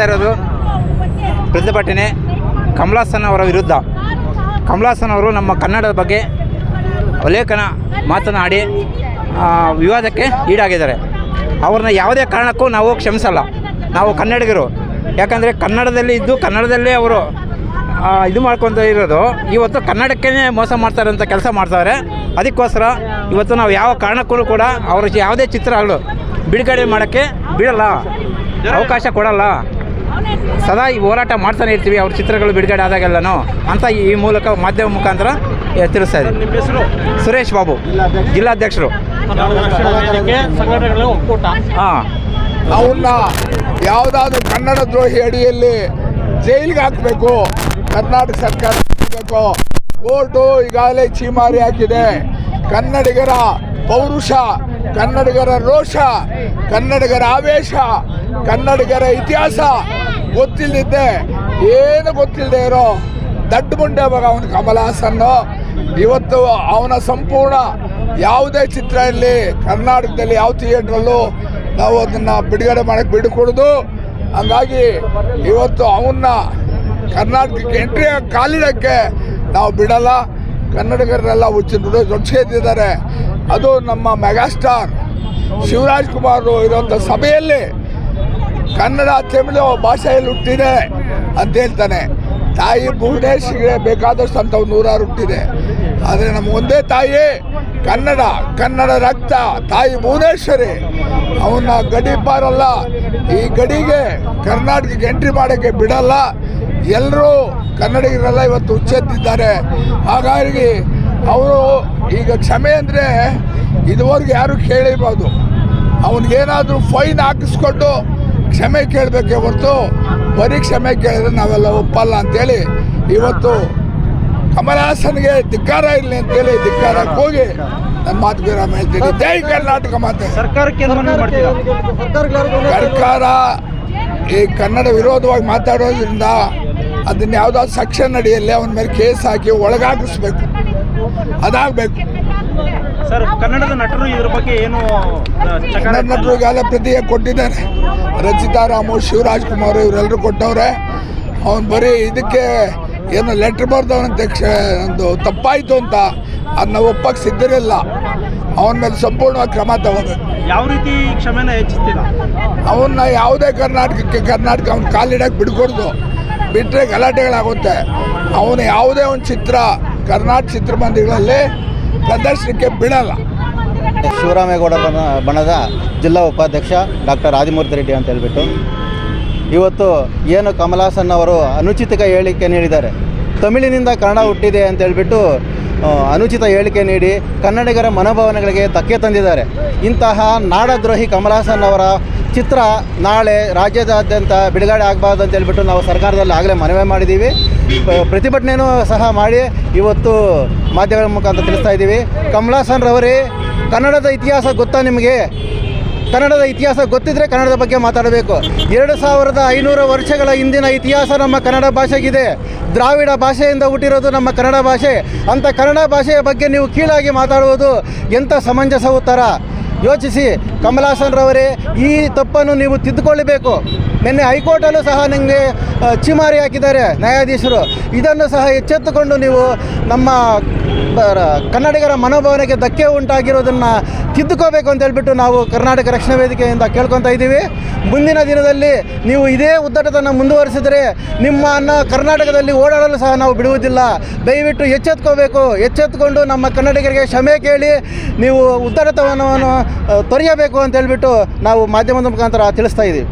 ಇರೋದು ಪ್ರತಿಭಟನೆ ಕಮಲಾಸನ್ ಅವರ ವಿರುದ್ಧ. ಕಮಲಾಸನ್ ಅವರು ನಮ್ಮ ಕನ್ನಡದ ಬಗ್ಗೆ ಲೇಖನ ಮಾತನಾಡಿ ವಿವಾದಕ್ಕೆ ಈಡಾಗಿದ್ದಾರೆ. ಅವ್ರನ್ನ ಯಾವುದೇ ಕಾರಣಕ್ಕೂ ನಾವು ಕ್ಷಮಿಸಲ್ಲ. ನಾವು ಕನ್ನಡಿಗರು. ಯಾಕಂದರೆ ಕನ್ನಡದಲ್ಲಿ ಇದ್ದು ಕನ್ನಡದಲ್ಲೇ ಅವರು ಇದು ಮಾಡ್ಕೊತ ಇರೋದು. ಇವತ್ತು ಕನ್ನಡಕ್ಕೇ ಮೋಸ ಮಾಡ್ತಾರಂತ ಕೆಲಸ ಮಾಡ್ತಾರೆ. ಅದಕ್ಕೋಸ್ಕರ ಇವತ್ತು ನಾವು ಯಾವ ಕಾರಣಕ್ಕೂ ಕೂಡ ಅವ್ರ ಯಾವುದೇ ಚಿತ್ರ ಆಗಲು ಬಿಡುಗಡೆ ಮಾಡೋಕ್ಕೆ ಬಿಡಲ್ಲ. ಅವಕಾಶ ಕೊಡಲ್ಲ. ಸದಾ ಈ ಹೋರಾಟ ಮಾಡ್ತಾನೆ ಇರ್ತೀವಿ ಅವ್ರ ಚಿತ್ರಗಳು ಬಿಡುಗಡೆ ಆದಾಗೆಲ್ಲನೂ ಅಂತ ಈ ಮೂಲಕ ಮಾಧ್ಯಮ ಮುಖಾಂತರ ತಿಳಿಸ್ತಾ ಇದ್ದೀವಿ ನಿಮ್ಮ ಹೆಸರು? ಸುರೇಶ್ ಬಾಬು ಜಿಲ್ಲಾಧ್ಯಕ್ಷರು. ವೇದಿಕೆ ಸಂಘಟನೆಗಳ ಒಕ್ಕೂಟ. ಹಾಂ. ಅವನ್ನ ಯಾವುದಾದ್ರೂ ಕನ್ನಡ ದ್ರೋಹಿ ಅಡಿಯಲ್ಲಿ ಜೈಲಿಗೆ ಹಾಕಬೇಕು ಕರ್ನಾಟಕ ಸರ್ಕಾರ ಹಾಕಬೇಕು. ಕೋರ್ಟು ಈಗಾಗಲೇ ಚೀಮಾರಿ ಹಾಕಿದೆ. ಕನ್ನಡಿಗರ ಪೌರುಷ ಕನ್ನಡಿಗರ ರೋಷ ಕನ್ನಡಿಗರ ಆವೇಶ ಕನ್ನಡಿಗರ ಇತಿಹಾಸ ಗೊತ್ತಿಲ್ಲದೆ ಏನು ಗೊತ್ತಿಲ್ಲದೆ ಇರೋ ದಡ್ಡ ಮುಂಡೆ ಅವನು ಕಮಲ ಹಾಸನ್ನು ಇವತ್ತು ಅವನ ಸಂಪೂರ್ಣ ಯಾವುದೇ ಚಿತ್ರ ಇರಲಿ, ಕರ್ನಾಟಕದಲ್ಲಿ ಯಾವ ಥಿಯೇಟ್ರಲ್ಲೂ ನಾವು ಅದನ್ನು ಬಿಡುಗಡೆ ಮಾಡಕ್ಕೆ ಬಿಡ್ಕೊಡೋದು. ಹಂಗಾಗಿ ಇವತ್ತು ಅವನ್ನ ಕರ್ನಾಟಕಕ್ಕೆ ಎಂಟ್ರಿ ಕಾಲಿಡೋಕ್ಕೆ ನಾವು ಬಿಡಲ್ಲ. ಕನ್ನಡಿಗರನ್ನೆಲ್ಲ ದೊಡ್ಡ ರೊಚ್ಚಿದ್ದಾರೆ ಅದು ನಮ್ಮ ಮೆಗಾಸ್ಟಾರ್ ಶಿವರಾಜ್ ಕುಮಾರ್ ಇರೋಂಥ ಸಭೆಯಲ್ಲಿ ಕನ್ನಡ ತಮಿಳು ಭಾಷೆಯಲ್ಲಿ ಹುಟ್ಟಿದೆ ಅಂತ ಹೇಳ್ತಾನೆ. ತಾಯಿ ಭುವನೇಶ್ವರಿಗೆ ಬೇಕಾದಷ್ಟು ಅಂಥವು ನೂರಾರು ಹುಟ್ಟಿದೆ. ಆದರೆ ನಮ್ಮ ಒಂದೇ ತಾಯಿ ಕನ್ನಡ ಕನ್ನಡ ರಕ್ತ, ತಾಯಿ ಭುವನೇಶ್ವರಿ. ಅವನ್ನ ಗಡಿ ಬಾರಲ್ಲ ಈ ಗಡಿಗೆ, ಕರ್ನಾಟಕಕ್ಕೆ ಎಂಟ್ರಿ ಮಾಡೋಕ್ಕೆ ಬಿಡಲ್ಲ. ಎಲ್ಲರೂ ಕನ್ನಡಿಗರೆಲ್ಲ ಇವತ್ತು ಹುಚ್ಚೆತ್ತಿದ್ದಾರೆ. ಹಾಗಾಗಿ ಅವರು ಈಗ ಕ್ಷಮೆ ಅಂದರೆ ಇದುವರೆಗೂ ಯಾರು ಕೇಳಿರ್ಬೋದು ಅವನಿಗೇನಾದರೂ ಫೈನ್ ಹಾಕಿಸ್ಕೊಂಡು ಕ್ಷಮೆ ಕೇಳಬೇಕೇ ಹೊರತು ಬರೀ ಕ್ಷಮೆ ಕೇಳಿದ್ರೆ ನಾವೆಲ್ಲ ಒಪ್ಪಲ್ಲ ಅಂತೇಳಿ ಇವತ್ತು ಕಮಲಹಾಸನ್ಗೆ ಧಿಕ್ಕಾರ ಇರಲಿ ಅಂತೇಳಿ ಧಿಕ್ಕಾರಕ್ಕೆ ಹೋಗಿ ನನ್ನ ಮಾತು ವಿರಾಮ ಹೇಳ್ತೀನಿ ಜೈ ಕರ್ನಾಟಕ ಮಾತೆ. ಸರ್ಕಾರ ಈ ಕನ್ನಡ ವಿರೋಧವಾಗಿ ಮಾತಾಡೋದ್ರಿಂದ ಅದನ್ನ ಯಾವುದಾದ್ರು ಸೆಕ್ಷನ್ ಅಡಿಯಲ್ಲಿ ಅವನ ಮೇಲೆ ಕೇಸ್ ಹಾಕಿ ಒಳಗಾಗಿಸ್ಬೇಕು. ಅದಾಗಬೇಕು. ಸರ್ ಕನ್ನಡದ ನಟರು ಇದ್ರ ಬಗ್ಗೆ ಏನು ಆ, ಚಕಾರ ಕನ್ನಡ ನಟರಿಗೆಲ್ಲ ಪ್ರತಿಯ ಕೊಟ್ಟಿದ್ದಾರೆ. ರಚಿತಾ ರಾಮು ಶಿವರಾಜ್ ಕುಮಾರ್ ಇವರೆಲ್ಲರೂ ಕೊಟ್ಟವ್ರೆ. ಅವನು ಬರೀ ಇದಕ್ಕೆ ಏನು ಲೆಟ್ರ್ ಬರ್ದವನಂತೆ ಒಂದು ತಪ್ಪಾಯಿತು ಅಂತ ಅದನ್ನ ಒಪ್ಪಕ್ಕೆ ಸಿದ್ಧಿರಲಿಲ್ಲ ಅವನ ಮೇಲೆ ಸಂಪೂರ್ಣವಾಗಿ ಕ್ರಮ ತಗೋಬೇಕು ಯಾವ ರೀತಿ ಕ್ಷಮೆನ ಹೆಚ್ಚಿಸ್ತಿಲ್ಲ ಅವನ್ನ ಯಾವುದೇ ಕರ್ನಾಟಕಕ್ಕೆ ಕರ್ನಾಟಕ ಅವ್ನ ಕಾಲಿಡಕ್ಕೆ ಬಿಡ್ಕೊಡ್ದು. ಬಿಟ್ಟರೆ ಗಲಾಟೆಗಳಾಗುತ್ತೆ. ಅವನು ಯಾವುದೇ ಒಂದು ಚಿತ್ರ ಕರ್ನಾಟಕ ಚಿತ್ರಮಂದಿರಗಳಲ್ಲಿ ಪ್ರದರ್ಶನಕ್ಕೆ ಬಿಡಲ್ಲ. ಶಿವರಾಮೇಗೌಡ ಬಣ ಬಣದ ಜಿಲ್ಲಾ ಉಪಾಧ್ಯಕ್ಷ ಡಾಕ್ಟರ್ ಆದಿಮೂರ್ತಿ ರೆಡ್ಡಿ ಅಂತ ಹೇಳ್ಬಿಟ್ಟು. ಇವತ್ತು ಏನು ಕಮಲಾಸನ್ ಅವರು ಅನುಚಿತ ಹೇಳಿಕೆ ನೀಡಿದ್ದಾರೆ. ತಮಿಳಿನಿಂದ ಕನ್ನಡ ಹುಟ್ಟಿದೆ ಅಂತ ಹೇಳ್ಬಿಟ್ಟು ಅನುಚಿತ ಹೇಳಿಕೆ ನೀಡಿ ಕನ್ನಡಿಗರ ಮನೋಭಾವನೆಗಳಿಗೆ ಧಕ್ಕೆ ತಂದಿದ್ದಾರೆ. ಇಂತಹ ನಾಡದ್ರೋಹಿ ಕಮಲಾಸನ್ ಅವರ ಚಿತ್ರ ನಾಳೆ ರಾಜ್ಯದಾದ್ಯಂತ ಬಿಡುಗಡೆ ಆಗಬಾರ್ದು ಅಂತ ಹೇಳ್ಬಿಟ್ಟು ನಾವು ಸರ್ಕಾರದಲ್ಲಿ ಆಗಲೇ ಮನವಿ ಮಾಡಿದ್ದೀವಿ. ಪ- ಪ್ರತಿಭಟನೆಯೂ ಸಹ ಮಾಡಿ ಇವತ್ತು ಮಾಧ್ಯಮಗಳ ಮುಖಾಂತರ ತಿಳಿಸ್ತಾ ಇದ್ದೀವಿ. ಕಮಲಾಸನ್ ರವರೇ, ಕನ್ನಡದ ಇತಿಹಾಸ ಗೊತ್ತಾ ನಿಮಗೆ? ಕನ್ನಡದ ಇತಿಹಾಸ ಗೊತ್ತಿದ್ರೆ ಕನ್ನಡದ ಬಗ್ಗೆ ಮಾತಾಡಬೇಕು. ಎರಡು ಸಾವಿರದ ಐನೂರು ವರ್ಷಗಳ ಹಿಂದಿನ ಇತಿಹಾಸ ನಮ್ಮ ಕನ್ನಡ ಭಾಷೆಗಿದೆ. ದ್ರಾವಿಡ ಭಾಷೆಯಿಂದ ಹುಟ್ಟಿರೋದು ನಮ್ಮ ಕನ್ನಡ ಭಾಷೆ. ಅಂಥ ಕನ್ನಡ ಭಾಷೆಯ ಬಗ್ಗೆ ನೀವು ಕೀಳಾಗಿ ಮಾತಾಡುವುದು ಎಂಥ ಸಮಂಜಸ ಉತ್ತರ ಯೋಚಿಸಿ. ಕಮಲಾಸನ್ ರವರೇ, ಈ ತಪ್ಪನ್ನು ನೀವು ತಿದ್ದುಕೊಳ್ಳಬೇಕು. ನಿನ್ನೆ ಹೈಕೋರ್ಟಲ್ಲೂ ಸಹ ನಿಮಗೆ ಚಿಮಾರಿ ಹಾಕಿದ್ದಾರೆ ನ್ಯಾಯಾಧೀಶರು. ಇದನ್ನು ಸಹ ಎಚ್ಚೆತ್ತುಕೊಂಡು ನೀವು ನಮ್ಮ ಕನ್ನಡಿಗರ ಮನೋಭಾವನೆಗೆ ಧಕ್ಕೆ ಉಂಟಾಗಿರೋದನ್ನು ತಿದ್ದುಕೋಬೇಕು ಅಂತ ಹೇಳಿಬಿಟ್ಟು ನಾವು ಕರ್ನಾಟಕ ರಕ್ಷಣಾ ವೇದಿಕೆಯಿಂದ ಕೇಳ್ಕೊತಾ ಇದ್ದೀವಿ. ಮುಂದಿನ ದಿನದಲ್ಲಿ ನೀವು ಇದೇ ಉದ್ದಟತನ ಮುಂದುವರಿಸಿದರೆ ನಿಮ್ಮನ್ನು ಕರ್ನಾಟಕದಲ್ಲಿ ಓಡಾಡಲು ಸಹ ನಾವು ಬಿಡುವುದಿಲ್ಲ. ದಯವಿಟ್ಟು ಎಚ್ಚೆತ್ಕೋಬೇಕು. ಎಚ್ಚೆತ್ಕೊಂಡು ನಮ್ಮ ಕನ್ನಡಿಗರಿಗೆ ಕ್ಷಮೆ ಕೇಳಿ ನೀವು ಉದ್ದಟತನವನ್ನು ತೊರೆಯಬೇಕು ಅಂತ ಹೇಳ್ಬಿಟ್ಟು ನಾವು ಮಾಧ್ಯಮದ ಮುಖಾಂತರ ತಿಳಿಸ್ತಾ ಇದ್ದೀವಿ.